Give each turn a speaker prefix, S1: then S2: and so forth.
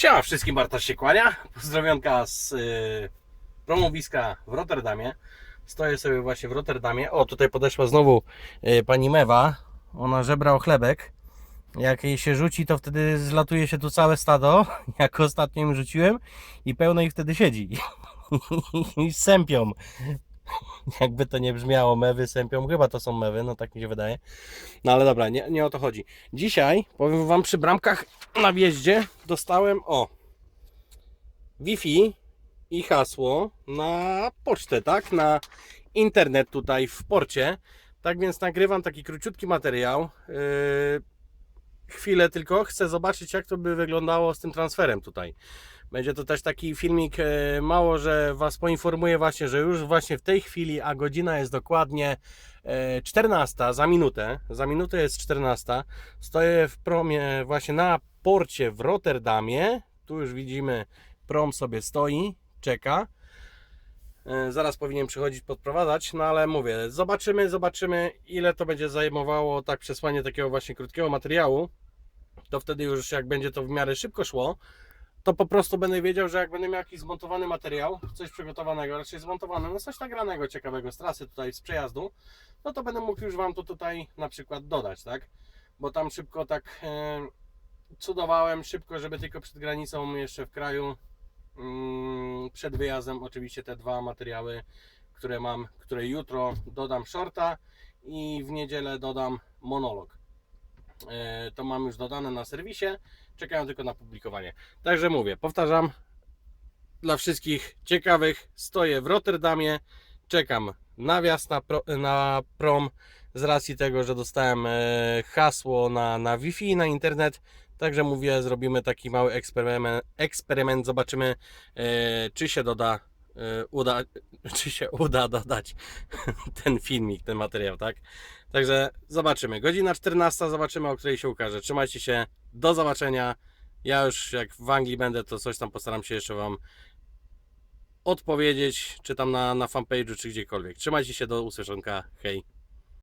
S1: Siema wszystkim, Bartosz się kłania. Pozdrowionka z y, promowiska w Rotterdamie. Stoję sobie właśnie w Rotterdamie. O, tutaj podeszła znowu y, pani Mewa. Ona żebra o chlebek. Jak jej się rzuci, to wtedy zlatuje się tu całe stado, jak ostatnio im rzuciłem i pełno ich wtedy siedzi. I sępią. Jakby to nie brzmiało, mewy sępią, chyba to są mewy, no tak mi się wydaje. No ale dobra, nie, nie o to chodzi. Dzisiaj, powiem Wam, przy bramkach na wjeździe dostałem, o, Wi-Fi i hasło na pocztę, tak? Na internet tutaj w porcie. Tak więc nagrywam taki króciutki materiał. Yy, chwilę tylko, chcę zobaczyć jak to by wyglądało z tym transferem tutaj. Będzie to też taki filmik, e, mało, że Was poinformuję właśnie, że już właśnie w tej chwili, a godzina jest dokładnie e, 14 za minutę, za minutę jest 14, stoję w promie właśnie na porcie w Rotterdamie, tu już widzimy prom sobie stoi, czeka, E, zaraz powinien przychodzić podprowadzać, no ale mówię, zobaczymy, zobaczymy ile to będzie zajmowało tak przesłanie takiego właśnie krótkiego materiału, to wtedy już jak będzie to w miarę szybko szło, to po prostu będę wiedział, że jak będę miał jakiś zmontowany materiał, coś przygotowanego, raczej zmontowane, no coś nagranego, ciekawego z trasy tutaj, z przejazdu, no to będę mógł już Wam to tutaj na przykład dodać, tak? Bo tam szybko tak e, cudowałem, szybko, żeby tylko przed granicą jeszcze w kraju, mm, przed wyjazdem oczywiście te dwa materiały, które mam, które jutro dodam shorta i w niedzielę dodam monolog. E, to mam już dodane na serwisie, czekają tylko na publikowanie. Także mówię, powtarzam, dla wszystkich ciekawych, stoję w Rotterdamie, czekam na wjazd na, pro, na prom z racji tego, że dostałem e, hasło na, na Wi-Fi, na internet. Także mówię, zrobimy taki mały eksperyment, eksperyment zobaczymy, e, czy się doda, uda, czy się uda dodać ten filmik, ten materiał, tak? Także zobaczymy. Godzina 14, zobaczymy o której się ukaże. Trzymajcie się, do zobaczenia. Ja już jak w Anglii będę, to coś tam postaram się jeszcze Wam odpowiedzieć, czy tam na, na fanpage'u, czy gdziekolwiek. Trzymajcie się, do usłyszonka. Hej.